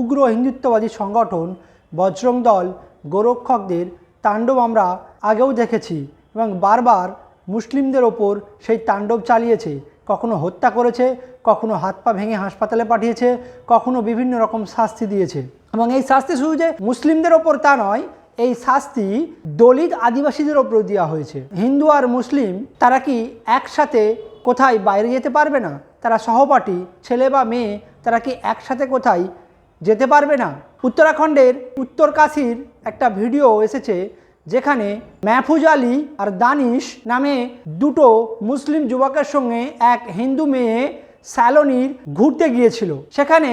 উগ্র হিন্দুত্ববাদী সংগঠন বজরং দল গোরক্ষকদের তাণ্ডব আমরা আগেও দেখেছি এবং বারবার মুসলিমদের ওপর সেই তাণ্ডব চালিয়েছে। কখনো হত্যা করেছে, কখনো হাত পা ভেঙে হাসপাতালে পাঠিয়েছে, কখনো বিভিন্ন রকম শাস্তি দিয়েছে। এবং এই শাস্তি শুধু যে মুসলিমদের ওপর তা নয়, এই শাস্তি দলিত আদিবাসীদের ওপর দেওয়া হয়েছে। হিন্দু আর মুসলিম তারা কি একসাথে কোথায় বাইরে যেতে পারবে না? তারা সহপাঠী, ছেলে বা মেয়ে, তারা কি একসাথে কোথায় যেতে পারবে না। উত্তরাখণ্ডের উত্তর কাশীর একটা ভিডিও এসেছে যেখানে মাহফুজ আলী আর দানিশ নামে দুটো মুসলিম যুবকের সঙ্গে এক হিন্দু মেয়ে স্যালনির ঘুরতে গিয়েছিল। সেখানে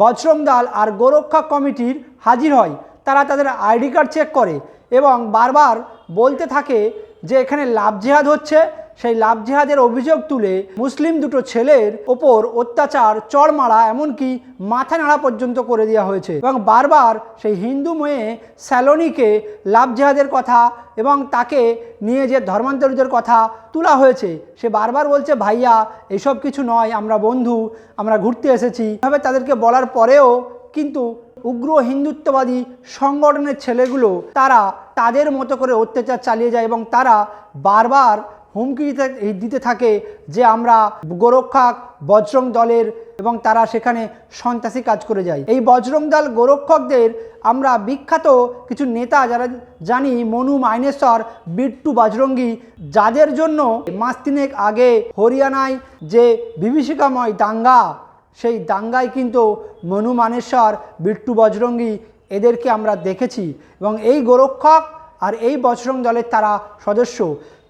বজরং দল আর গোরক্ষা কমিটির হাজির হয়। তারা তাদের আইডি কার্ড চেক করে এবং বারবার বলতে থাকে যে এখানে লাভ জেহাদ হচ্ছে সেই লাভ জেহাদের অভিযোগ তুলে মুসলিম দুটো ছেলের ওপর অত্যাচার চড় মারা এমনকি মাথা নাড়া পর্যন্ত করে দেওয়া হয়েছে এবং বারবার সেই হিন্দু মেয়ে স্যালোনিকে লাভ জেহাদের কথা এবং তাকে নিয়ে যে ধর্মান্তরিতের কথা তোলা হয়েছে, সে বারবার বলছে, ভাইয়া, এসব কিছু নয়, আমরা বন্ধু, আমরা ঘুরতে এসেছি। এভাবে তাদেরকে বলার পরেও কিন্তু উগ্র হিন্দুত্ববাদী সংগঠনের ছেলেগুলো তারা তাদের মতো করে অত্যাচার চালিয়ে যায় এবং তারা বারবার হুমকি দিতে থাকে যে আমরা গোরক্ষক, বজরং দলের এবং তারা সেখানে সন্ত্রাসী কাজ করে যায়। এই বজরং দল গোরক্ষকদের আমরা বিখ্যাত কিছু নেতা যারা জানি, মনু মাইনেশ্বর, বিট্টু বজরঙ্গি, যাদের জন্য মাস তিনেক আগে হরিয়ানায় যে বিভীষিকাময় দাঙ্গা, সেই দাঙ্গায় কিন্তু মনু মানেশ্বর বিট্টু বজরঙ্গি এদেরকে আমরা দেখেছি এবং এই গোরক্ষক আর এই বজরং দলের তারা সদস্য।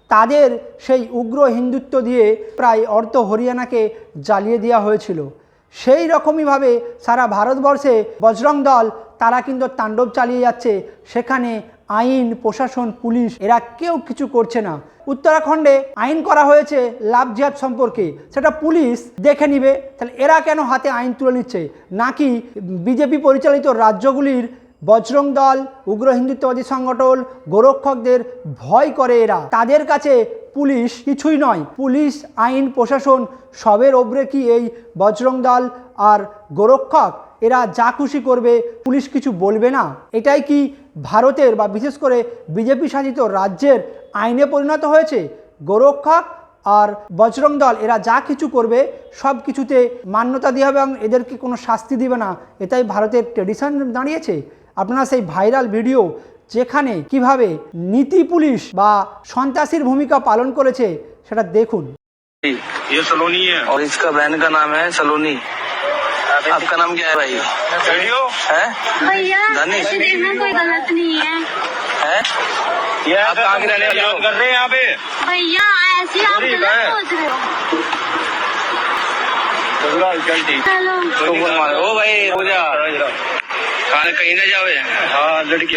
তাদের সেই উগ্র হিন্দুত্ব দিয়ে প্রায় অর্ধ হরিয়ানাকে জ্বালিয়ে দেওয়া হয়েছিল। সেই রকমইভাবে সারা ভারতবর্ষে বজরং দল, তারা কিন্তু তাণ্ডব চালিয়ে যাচ্ছে। সেখানে আইন, প্রশাসন, পুলিশ, এরা কেউ কিছু করছে না। উত্তরাখণ্ডে আইন করা হয়েছে লাভ জিহাদ সম্পর্কে। সেটা পুলিশ দেখে নিবে। তাহলে এরা কেন হাতে আইন তুলে নিচ্ছে? নাকি বিজেপি পরিচালিত রাজ্যগুলির বজরং দল, উগ্র হিন্দুত্ববাদী সংগঠন, গোরক্ষকদের ভয় করে এরা। তাদের কাছে পুলিশ কিছুই নয়। পুলিশ, আইন, প্রশাসন সবের ওপরে কি এই বজরং দল আর গোরক্ষক? এরা যা খুশি করবে, পুলিশ কিছু বলবে না। এটাই কি ভারতের বা বিশেষ করে বিজেপি শাসিত রাজ্যের আইনে পরিণত হয়েছে? গোরক্ষক আর বজরং দল, এরা যা কিছু করবে, সব কিছুতে মান্যতা দেওয়া হবে এবং এদেরকে কোনো শাস্তি দিবে না? এটাই ভারতের ট্রেডিশন দাঁড়িয়েছে। আপনারা সেই ভাইরাল ভিডিও যেখানে কিভাবে নীতি পুলিশ বা সন্ত্রাসীর ভূমিকা পালন করেছে সেটা দেখুন ये सलोनी है और इसका बहन का नाम है सलोनी आपका नाम क्या है भाई वीडियो है भैया धनी। इसमें कोई गलत नहीं है है ये आप कहाँ के रहने वाले हो? कर रहे हैं यहाँ पे भैया ऐसी आप गरीब गलत है। सोच रहे हो चल ठीक चलो तो बोल मारो ओ भाई हो जा खाने कहीं ना जावे हाँ लड़की